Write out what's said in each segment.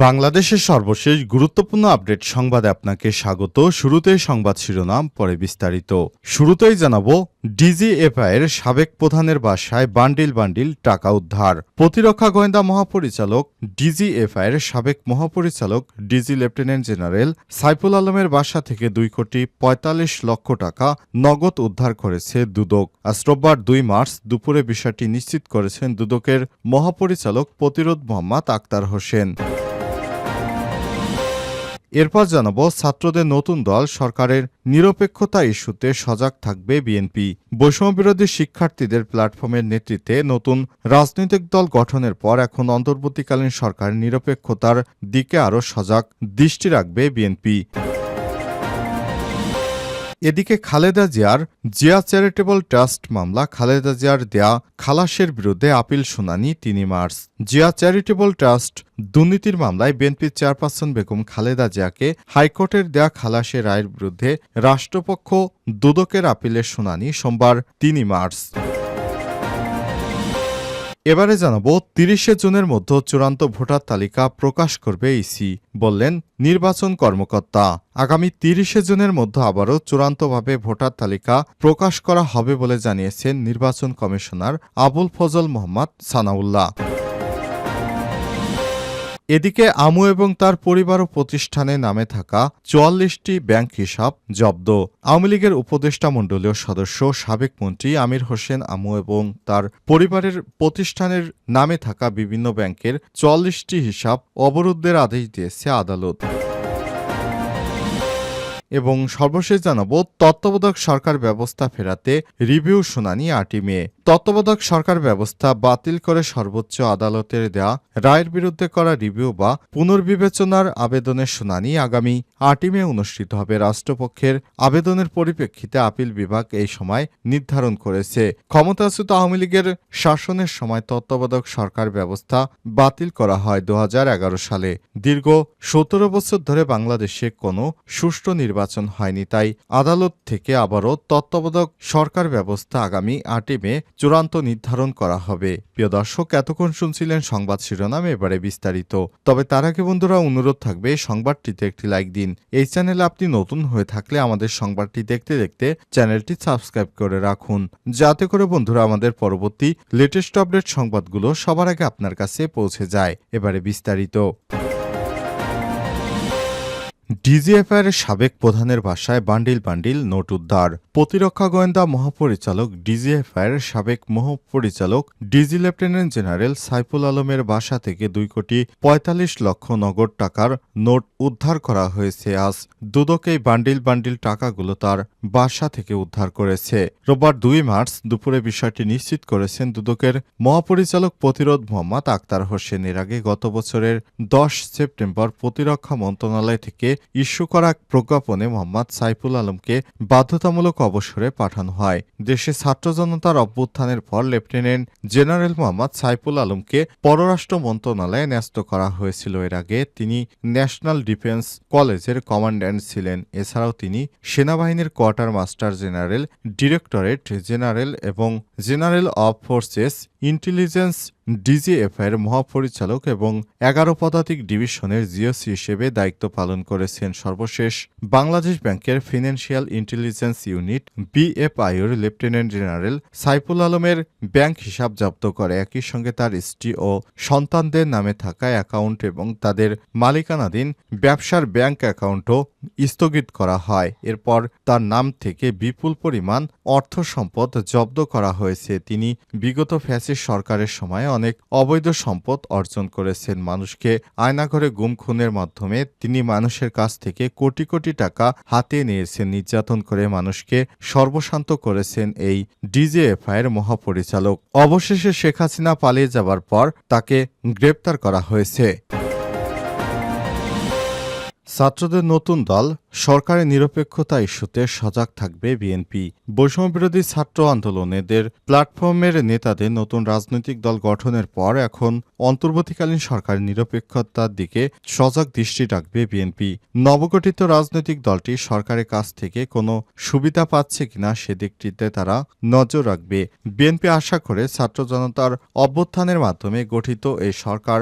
বাংলাদেশের সর্বশেষ গুরুত্বপূর্ণ আপডেট সংবাদে আপনাকে স্বাগত। শুরুতেই সংবাদ শিরোনাম, পরে বিস্তারিত। শুরুতেই জানাব ডিজিএফআইয়ের সাবেক প্রধানের বাসায় বান্ডিল বান্ডিল টাকা উদ্ধার। প্রতিরক্ষা গোয়েন্দা মহাপরিচালক ডিজিএফআইয়ের সাবেক মহাপরিচালক, ডিজি লেফটেন্যান্ট জেনারেল সাইফুল আলমের বাসা থেকে দুই কোটি পঁয়তাল্লিশ লক্ষ টাকা নগদ উদ্ধার করেছে দুদক। আজ রোববার দুই মার্চ দুপুরে বিষয়টি নিশ্চিত করেছেন দুদকের মহাপরিচালক প্রতিরোধ মোহাম্মদ আক্তার হোসেন। এরপর জানাব, ছাত্রদের নতুন দল সরকারের নিরপেক্ষতা ইস্যুতে সজাগ থাকবে বিএনপি। বৈষম্যবিরোধী শিক্ষার্থীদের প্ল্যাটফর্মের নেতৃত্বে নতুন রাজনৈতিক দল গঠনের পর এখন অন্তর্বর্তীকালীন সরকার নিরপেক্ষতার দিকে আরও সজাগ দৃষ্টি রাখবে বিএনপি। এদিকে খালেদা জিয়ার জিয়া চ্যারিটেবল ট্রাস্ট মামলা খালেদা জিয়ার দেয়া খালাসের বিরুদ্ধে আপিল শুনানি তিনি মার্চ। জিয়া চ্যারিটেবল ট্রাস্ট দুর্নীতির মামলায় বিএনপির চেয়ারপারসন বেগম খালেদা জিয়াকে হাইকোর্টের দেয়া খালাসের রায়ের বিরুদ্ধে রাষ্ট্রপক্ষ দুদকের আপিলের শুনানি সোমবার তিন মার্চ। এবারে জানাব, তিরিশে জুনের মধ্যে চূড়ান্ত ভোটার তালিকা প্রকাশ করবে ইসি, বললেন নির্বাচন কর্মকর্তা। আগামী তিরিশে জুনের মধ্যে আবারও চূড়ান্তভাবে ভোটার তালিকা প্রকাশ করা হবে বলে জানিয়েছেন নির্বাচন কমিশনার আবুল ফজল মোহাম্মদ সানাউল্লাহ। এদিকে আমু এবং তার পরিবার ও প্রতিষ্ঠানে নামে থাকা চুয়াল্লিশটি ব্যাংক হিসাব জব্দ। আওয়ামী লীগের উপদেষ্টা মণ্ডলীয় সদস্য, সাবেক মন্ত্রী আমির হোসেন আমু এবং তার পরিবারের প্রতিষ্ঠানের নামে থাকা বিভিন্ন ব্যাংকের চুয়াল্লিশটি হিসাব অবরুদ্ধের আদেশ দিয়েছে আদালত। এবং সর্বশেষ জানাব, তত্ত্বাবধায়ক সরকার ব্যবস্থা ফেরাতে রিভিউ শুনানি আটই মে। তত্ত্বাবধায়ক সরকার ব্যবস্থা বাতিল করে সর্বোচ্চ আদালতের দেয়া রায়ের বিরুদ্ধে করা রিভিউ বা পুনর্বিবেচনার আবেদনের শুনানি আগামী আটই মে অনুষ্ঠিত হবে। রাষ্ট্রপক্ষের আবেদনের পরিপ্রেক্ষিতে আপিল বিভাগ এই সময় নির্ধারণ করেছে। ক্ষমতাচ্যুত আওয়ামী লীগের শাসনের সময় তত্ত্বাবধায়ক সরকার ব্যবস্থা বাতিল করা হয় দু হাজার এগারো সালে। দীর্ঘ সতেরো বছর ধরে বাংলাদেশে কোনো সুষ্ঠু নির্বাচন হয়নি, তাই আদালত থেকে আবারও তত্ত্বাবধায়ক সরকার ব্যবস্থা আগামী আটই মে চূড়ান্ত নির্ধারণ করা হবে। প্রিয় দর্শক, এতক্ষণ শুনছিলেন সংবাদ শিরোনাম, এবারে বিস্তারিত। তবে তার আগে বন্ধুরা, অনুরোধ থাকবে, সংবাদটিতে একটি লাইক দিন। এই চ্যানেলে আপনি নতুন হয়ে থাকলে আমাদের সংবাদটি দেখতে দেখতে চ্যানেলটি সাবস্ক্রাইব করে রাখুন। যাতে করে বন্ধুরা, আমাদের পরবর্তী লেটেস্ট আপডেট সংবাদগুলো সবার আগে আপনার কাছে পৌঁছে যায়। এবারে বিস্তারিত। ডিজিএফআইয়ের সাবেক প্রধানের বাসায় বান্ডিল বান্ডিল নোট উদ্ধার। প্রতিরক্ষা গোয়েন্দা মহাপরিচালক ডিজিএফআইয়ের সাবেক মহাপরিচালক, ডিজি লেফটেন্যান্ট জেনারেল সাইফুল আলমের বাসা থেকে দুই কোটি পঁয়তাল্লিশ লক্ষ নগদ টাকার নোট উদ্ধার করা হয়েছে আজ। দুদক এই বান্ডিল বান্ডিল টাকাগুলো তার বাসা থেকে উদ্ধার করেছে। রোববার দুই মার্চ দুপুরে বিষয়টি নিশ্চিত করেছেন দুদকের মহাপরিচালক প্রতিরোধ মোহাম্মদ আক্তার হোসেন। এর আগে গত বছরের দশ সেপ্টেম্বর প্রতিরক্ষা মন্ত্রণালয় থেকে ইস্যু করা প্রজ্ঞাপনে মোহাম্মদ সাইফুল আলমকে বাধ্যতামূলক অবসরে পাঠানো হয়। দেশে ছাত্র জনতার অভ্যুত্থানের পর লেফটেন্যান্ট জেনারেল মোহাম্মদ সাইফুল আলমকে পররাষ্ট্র মন্ত্রণালয়ে ন্যস্ত করা হয়েছিল। এর আগে তিনি ন্যাশনাল ডিফেন্স কলেজের কমান্ড্যান্ট ছিলেন। এছাড়াও তিনি সেনাবাহিনীর quarter master general, directorate general এবং জেনারেল অফ ফোর্সেস ইন্টেলিজেন্স ডিজিএফআইয়ের মহাপরিচালক এবং এগারো পদাতিক ডিভিশনের জিওসি হিসেবে দায়িত্ব পালন করেছেন সর্বশেষ বাংলাদেশ ব্যাংকের ফিনান্সিয়াল ইন্টেলিজেন্স ইউনিট বিএফআইওর লেফটেন্যান্ট জেনারেল সাইফুল আলমের ব্যাংক হিসাব জব্দ করে। একই সঙ্গে তার স্ত্রী ও সন্তানদের নামে থাকা অ্যাকাউন্ট এবং তাদের মালিকানাধীন ব্যবসার ব্যাংক অ্যাকাউন্টও স্থগিত করা হয়। এরপর তার নাম থেকে বিপুল পরিমাণ অর্থ সম্পদ জব্দ করা হয়েছে। তিনি বিগত ফ্যাসিস সরকারের সময় অনেক অবৈধ সম্পদ অর্জন করেছেন। মানুষকে আয়নাঘরে গুম খুনের মাধ্যমে তিনি মানুষের কাছ থেকে কোটি কোটি টাকা হাতে নিয়েছেন। নির্যাতন করে মানুষকে সর্বশান্ত করেছেন এই ডিজিএফআইয়ের মহাপরিচালক। অবশেষে শেখ হাসিনা পালিয়ে যাবার পর তাকে গ্রেপ্তার করা হয়েছে। ছাত্রদের নতুন দল, সরকারের নিরপেক্ষতা ইস্যুতে সজাগ থাকবে বিএনপি। বৈষম্যবিরোধী ছাত্র আন্দোলনেদের প্ল্যাটফর্মের নেতাদের নতুন রাজনৈতিক দল গঠনের পর এখন অন্তর্বর্তীকালীন সরকারের নিরপেক্ষতার দিকে সজাগ দৃষ্টি রাখবে বিএনপি। নবগঠিত রাজনৈতিক দলটি সরকারের কাছ থেকে কোনো সুবিধা পাচ্ছে কিনা সেদিকটিতে তারা নজর রাখবে। বিএনপি আশা করে ছাত্র জনতার অভ্যুত্থানের মাধ্যমে গঠিত এই সরকার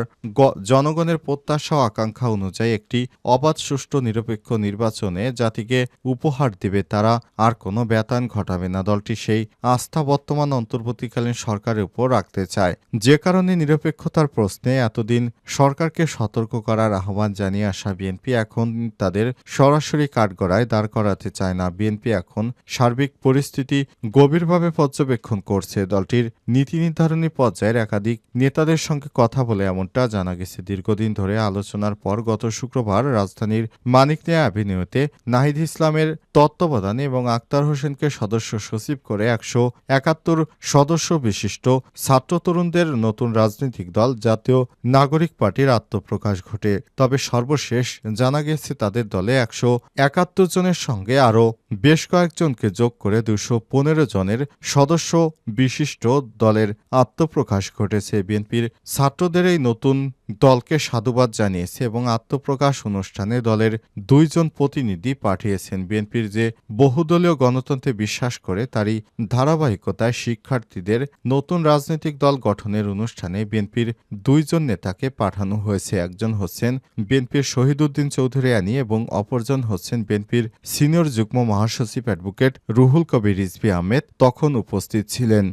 জনগণের প্রত্যাশা ও আকাঙ্ক্ষা অনুযায়ী একটি অবাধ সুষ্ঠু নিরপেক্ষ নির্বাচনে জাতিকে উপহার দেবে তারা, আর কোনো ব্যতায়ন ঘটাবে না। দলটি সেই আস্থা বর্তমান অন্তর্বর্তীকালীন সরকারের উপর রাখতে চায়। যে কারণে নিরপেক্ষতার প্রশ্নে এতদিন সরকারকে সতর্ক করার আহ্বান জানিয়ে আসা বিএনপি এখন তাদের সরাসরি কাঠগড়ায় দাঁড় করাতে চায় না। বিএনপি এখন সার্বিক পরিস্থিতি গভীরভাবে পর্যবেক্ষণ করছে। দলটির নীতি নির্ধারণী পর্যায়ের একাধিক নেতাদের সঙ্গে কথা বলে এমনটা জানা গেছে। দীর্ঘদিন ধরে আলোচনার পর গত শুক্রবার রাজধানীর মানিকনিয়া অ্যাভিনিউতে নাহিদ ইসলামের তত্ত্বাবধানে এবং আক্তার হোসেনকে সদস্য সচিব করে একশো একাত্তর সদস্য বিশিষ্ট ছাত্র তরুণদের নতুন রাজনৈতিক দল জাতীয় নাগরিক পার্টির আত্মপ্রকাশ ঘটে। তবে সর্বশেষ জানা গেছে তাদের দলে একশো একাত্তর জনের সঙ্গে আরও বেশ কয়েকজনকে যোগ করে দুশো পনেরো জনের সদস্য বিশিষ্ট দলের আত্মপ্রকাশ ঘটেছে। বিএনপির ছাত্রদের এই নতুন দলকে সাধুবাদ জানিয়েছে এবং আত্মপ্রকাশ অনুষ্ঠানে দলের দুইজন প্রতিনিধি পাঠিয়েছেন। বিএনপির যে বহুদলীয় গণতন্ত্রে বিশ্বাস করে, তারই ধারাবাহিকতায় শিক্ষার্থীদের নতুন রাজনৈতিক দল গঠনের অনুষ্ঠানে বিএনপির দুইজন নেতাকে পাঠানো হয়েছে। একজন হচ্ছেন বিএনপির শহীদুদ্দিন চৌধুরী আনী এবং অপরজন হচ্ছেন বিএনপির সিনিয়র যুগ্ম মহাসচিব অ্যাডভোকেট রুহুল কবির রিজভি আহমেদ। তখন উপস্থিত ছিলেন।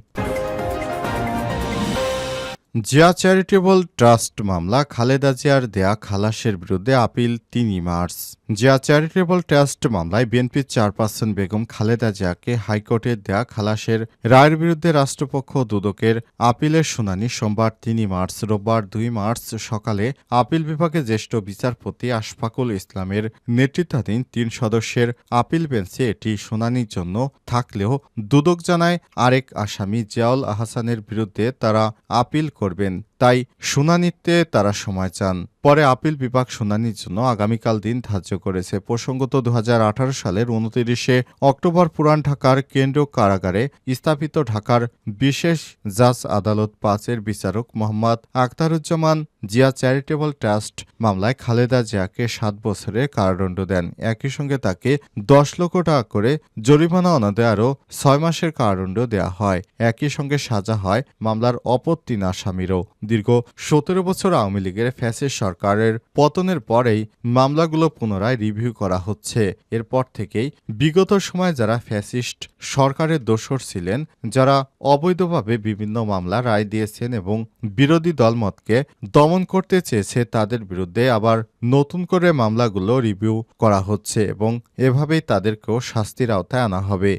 জিয়া চ্যারিটেবল ট্রাস্ট মামলা খালেদা জিয়ার দেয়া খালাসের বিরুদ্ধে আপিল তিনই মার্চ। জিয়া চ্যারিটেবল ট্রাস্ট মামলায় বিএনপির চেয়ারপারসন বেগম খালেদা জিয়াকে হাইকোর্টে দেয়া খালাসের রায়ের বিরুদ্ধে রাষ্ট্রপক্ষ দুদকের আপিলের শুনানি সোমবার তিনই মার্চ, রোববার দুই মার্চ সকালে আপিল বিভাগে জ্যেষ্ঠ বিচারপতি আশফাকুল ইসলামের নেতৃত্বাধীন তিন সদস্যের আপিল বেঞ্চে এটি শুনানির জন্য থাকলেও দুদক জানায় আরেক আসামি জিয়াউল আহসানের বিরুদ্ধে তারা আপিল করবেন। তাই শুনানিতে তারা সময় চান। পরে আপিল বিভাগ শুনানির জন্য আগামীকাল দিন ধার্য করেছে। প্রসঙ্গত দু হাজার আঠারো সালের উনতিরিশে অক্টোবর পুরান ঢাকার কেন্দ্র কারাগারে স্থাপিত ঢাকার বিশেষ জাজ আদালত পাঁচের বিচারক মোহাম্মদ আখতারুজ্জামান জিয়া চ্যারিটেবল ট্রাস্ট মামলায় খালেদা জিয়াকে সাত বছরের কারাদণ্ড দেন। একই সঙ্গে তাকে দশ লক্ষ টাকা করে জরিমানা অনাদে আরও ছয় মাসের কারাদণ্ড দেওয়া হয়। একই সঙ্গে সাজা হয় মামলার অপর তিন আসামিরও দীর্ঘ সতেরো বছর আওয়ামী লীগের ফ্যাসিস সরকারের পতনের পরেই মামলাগুলো পুনরায় রিভিউ করা হচ্ছে। এরপর থেকেই বিগত সময়ে যারা ফ্যাসিস্ট সরকারের দোসর ছিলেন, যারা অবৈধভাবে বিভিন্ন মামলা রায় দিয়েছেন এবং বিরোধী দলমতকে দমন করতে চেয়েছে, তাদের বিরুদ্ধে আবার নতুন করে মামলাগুলো রিভিউ করা হচ্ছে এবং এভাবেই তাদেরকেও শাস্তির আওতায় আনা হবে।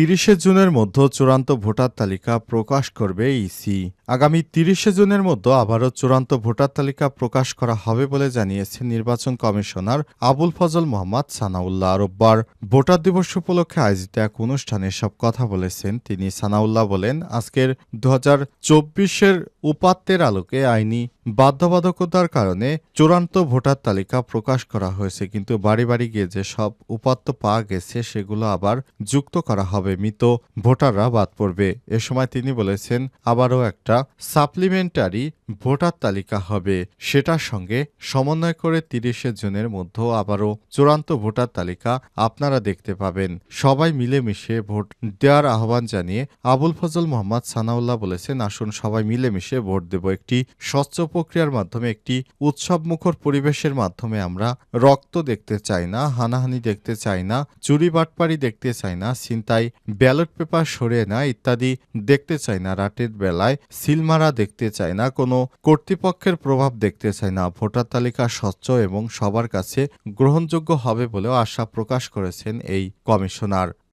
তিরিশে জুনের মধ্য চূড়ান্ত ভোটার তালিকা প্রকাশ করবে ইসি। আগামী তিরিশে জুনের মধ্যে আবারও চূড়ান্ত ভোটার তালিকা প্রকাশ করা হবে বলে জানিয়েছেন নির্বাচন কমিশনার আবুল ফজল মোহাম্মদ সানাউল্লাহ রোববার ভোটার দিবস উপলক্ষে আয়োজিত এক অনুষ্ঠানে সব কথা বলেছেন তিনি। সানাউল্লাহ বলেন, আজকের দু হাজার চব্বিশের উপাত্তের আলোকে আইনি বাধ্যবাধকতার কারণে চূড়ান্ত ভোটার তালিকা প্রকাশ করা হয়েছে, কিন্তু বাড়ি বাড়ি গিয়ে যে সব উপাত্ত পাওয়া গেছে সেগুলো আবার যুক্ত করা হবে। মৃত ভোটাররা বাদ পড়বে। এ সময় তিনি বলেছেন, আবারও একটা সাপ্লিমেন্টারি ভোটার তালিকা হবে। সেটার সঙ্গে সমন্বয় করে তিরিশে জুনের মধ্যে আবারও চূড়ান্ত ভোটার তালিকা আপনারা দেখতে পাবেন। সবাই মিলেমিশে ভোট দেওয়ার আহ্বান জানিয়ে আবুল ফজল মোহাম্মদ সানাউল্লাহ বলেছেন, আসুন সবাই মিলেমিশে ভোট দেব। একটি স্বচ্ছ প্রক্রিয়ার মাধ্যমে, একটি উৎসবমুখর পরিবেশের মাধ্যমে আমরা রক্ত দেখতে চাই না, হানাহানি দেখতে চাই না, চুরি বাটপারি দেখতে চাই না, ছিনতাই, ব্যালট পেপার সরে না ইত্যাদি দেখতে চাই না। রাতের বেলায় সিলমারা দেখতে চায় না, কোনো কর্তৃপক্ষের প্রভাব দেখতে চায় না। ভোটার তালিকা স্বচ্ছ এবং সবার কাছে গ্রহণযোগ্য হবে বলেও আশা প্রকাশ করেছেন এই কমিশনার।